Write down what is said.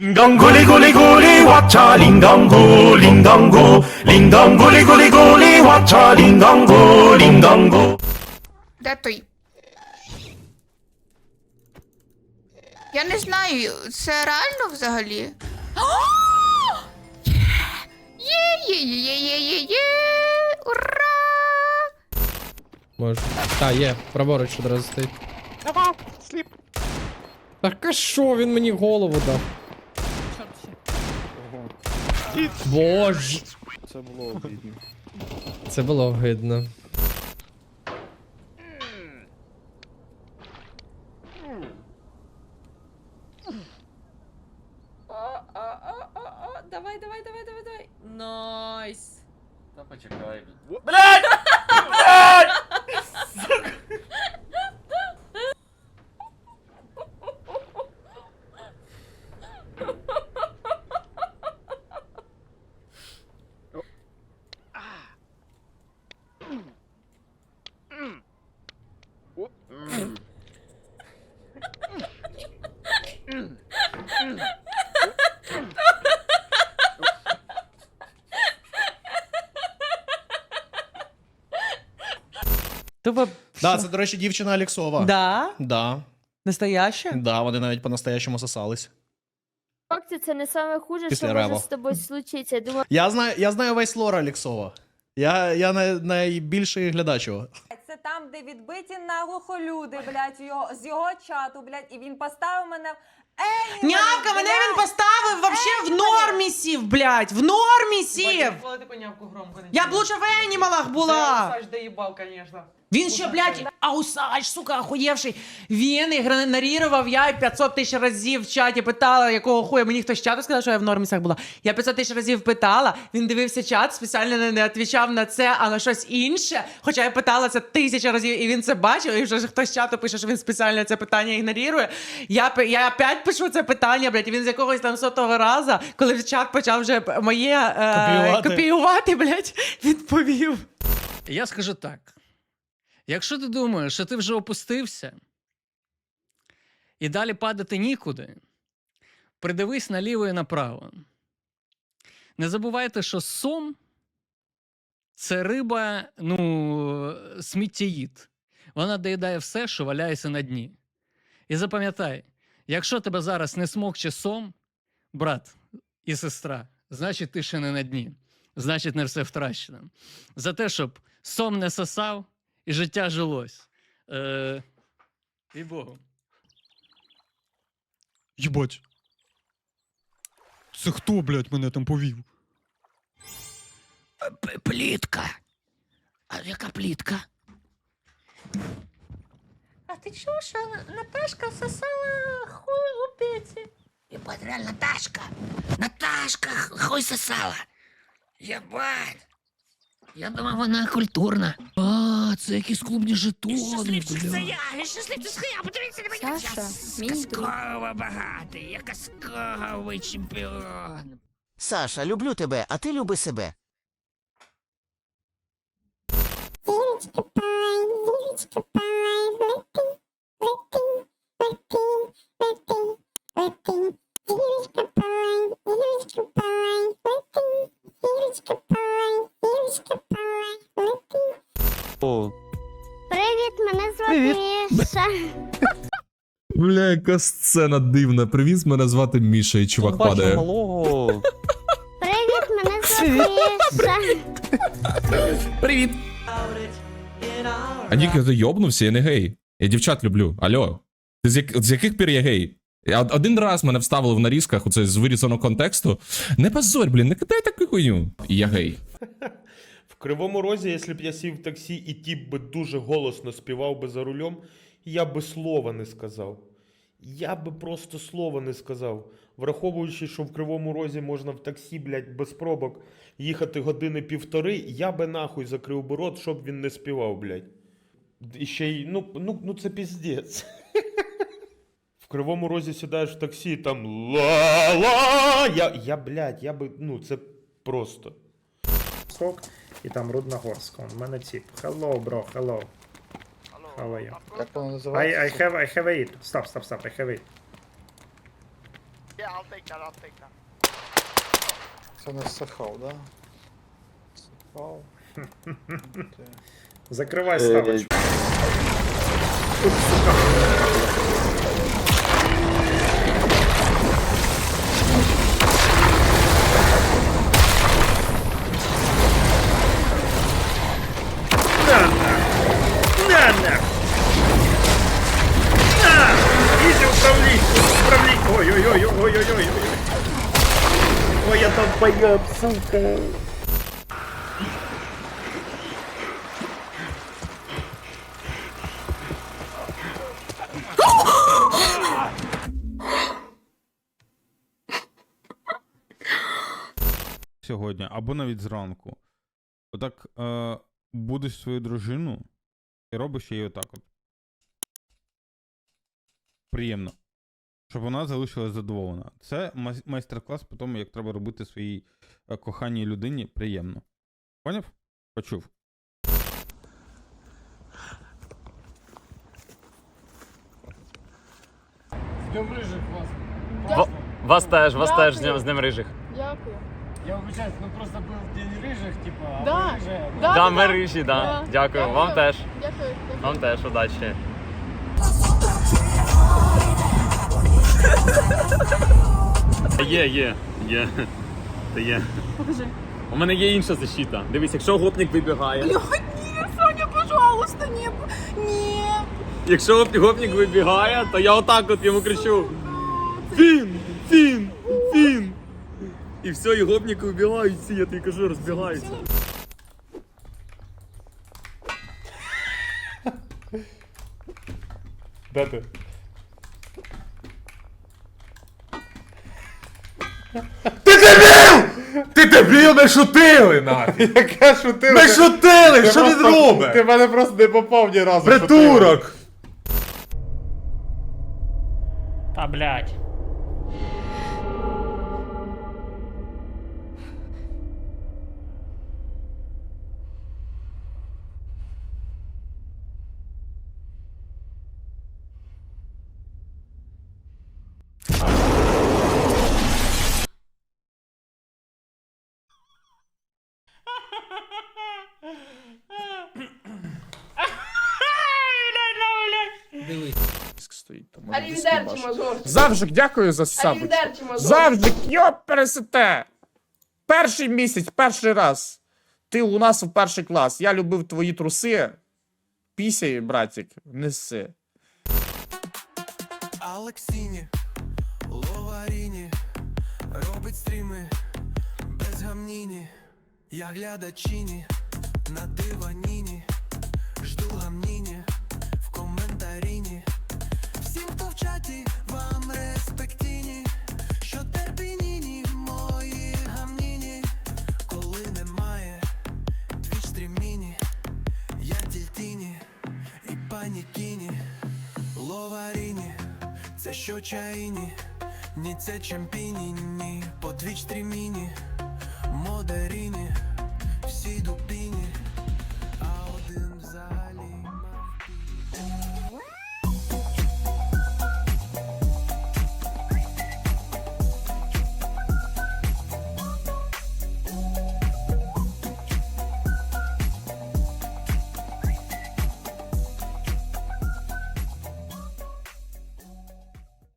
링강 구리 구리 구리 와차 링강구 링강구 링강 구리 구리 구리 와차 링강구 링강구 Де той? Я не знаю, це реально взагалі? Є, є, є, є, є, є, є! Ура! Може. Та, є, праворуч одразу стоїть. Давай, сліп. Так а що він мені голову дав? Боже. Це було обідно. Це було видно. О, о, о, о, о, давай, давай, давай, давай, давай. Найс. Та почекай. Блядь! Тупо. Да, це, до речі, дівчина Аліксова. Да? Да. Настояща? Да, вони навіть по-настоящому сосались. Факті, це не саме хуже, Після що рево. може з тобою случитися. Я думаю, Я знаю, я знаю весь лор Аліксова. Я, я най, найбільший глядач його. Це там, де відбиті наглухо люди, блядь, його, з його чату, блядь, і він поставив мене. Ей, Нявка, мене він поставив вообще в нормі сів, блядь, в нормі сів. Громко не Я б лучше в енімалах була. Саш доїбав, конечно. Він ще, блядь, аусач, сука, охуєвший. Він ігнорував, я 500 тисяч разів в чаті питала, якого хуя. Мені хтось з чату сказав, що я в нормісах була. Я 500 тисяч разів питала, він дивився чат, спеціально не, не відповідав на це, а на щось інше. Хоча я питала це тисячу разів, і він це бачив, і вже ж хтось з чату пише, що він спеціально це питання ігнорує. Я, я опять пишу це питання, блядь, і він з якогось там сотого разу, коли в чат почав вже моє е, Копіювати. копіювати, блядь, відповів. Я скажу так. Якщо ти думаєш, що ти вже опустився і далі падати нікуди, придивись наліво і направо. Не забувайте, що сом це риба, ну, сміттєїд. Вона доїдає все, що валяється на дні. І запам'ятай, якщо тебе зараз не смокче сом, брат і сестра, значить ти ще не на дні. Значить, не все втрачено. За те, щоб сом не сосав і життя жилось. Е, і Богу. Єбать. Це хто, блядь, мене там повів? Плітка. А яка плітка? А ти чув, що Наташка сосала хуй у пеці? Єбать, реально Наташка. Наташка хуй сосала. Єбать. Я думав, вона культурна. Це якісь клубні жетони. Це я, щасливчик, це я, подивіться на мене. Саша, мій друг. Казково багатий, я казковий чемпіон. Саша, люблю тебе, а ти люби себе. О, привіт, мене звати Міша. Бля, яка сцена дивна. Привіз мене звати Міша, і чувак бачу падає. малого. Привіт, мене звати Міша. Привіт! А Ніки, ти йобнувся, я не гей. Я дівчат люблю. Алло. Ти з, як... з яких пір я гей? Я од- один раз мене вставили в нарізках оце з вирізаного контексту. Не позорь, блін, не кидай таку хуйню. І я гей. Кривому Розі, якщо б я сів в таксі і тіп би дуже голосно співав би за рулем, я би слова не сказав. Я би просто слова не сказав. Враховуючи, що в Кривому Розі можна в таксі, блядь, без пробок їхати години півтори, я би нахуй закрив би рот, щоб він не співав, блядь. І ще й, ну, ну, ну це піздець. В Кривому Розі сідаєш в таксі, там ла-ла. Я, я, блядь, я би, ну, це просто. Сок і там Рудногорська. У мене тип. Hello, bro, hello. How are you? Як воно I, називається? I have I have it. Stop, stop, stop, I have it. Це не сахав, да? Сахав. Закривай ставочку. На Ой-ой-ой-ой-ой-ой-ой! Ой, я там поеб, сука! Сьогодні, або навіть зранку. Отак е, будеш свою дружину і робиш її отак от. Приємно. Щоб вона залишилась задоволена. Це май- майстер-клас по тому, як треба робити своїй е, коханій людині приємно. Поняв? Почув. Днем рижих Вас теж, вас теж з Днем Рижих. Дякую. Я вибачаюсь, ну просто був день рижих, типа, Да. рижих. Да, Да, да, ми рижі, да. Да. Дякую. Вам теж. Дякую. Вам теж, удачі. Є, є, є. Та є. Покажи. У мене є інша защита. Дивись, якщо гопник вибігає. Ні, Соня, пожалуйста, ні. Ні. Якщо гоп- гопник вибігає, то я отак от йому кричу. Фін! Фін! Фін! І все, і гопники вибігають всі, я тобі кажу, розбігаються. Де ти? Ти дебіл, ми шутили нафіг! Яке шутили? Ми шутили! Ти Що він робить? Ти мене просто не попав ні разу. Придурок! Та блядь. Арівідерчі, мажор. Завжик, дякую за мажор. Завжик, йоп, пересете. Перший місяць, перший раз. Ти у нас в перший клас. Я любив твої труси. Пісяй, братик, неси. Алексіні, Ловаріні, робить стріми без гамніні. Я глядачіні на диваніні, панікіні, ловаріні. Це що чаїні, ні це чемпіні, ні по твіч тріміні, модеріні, всі дупіні.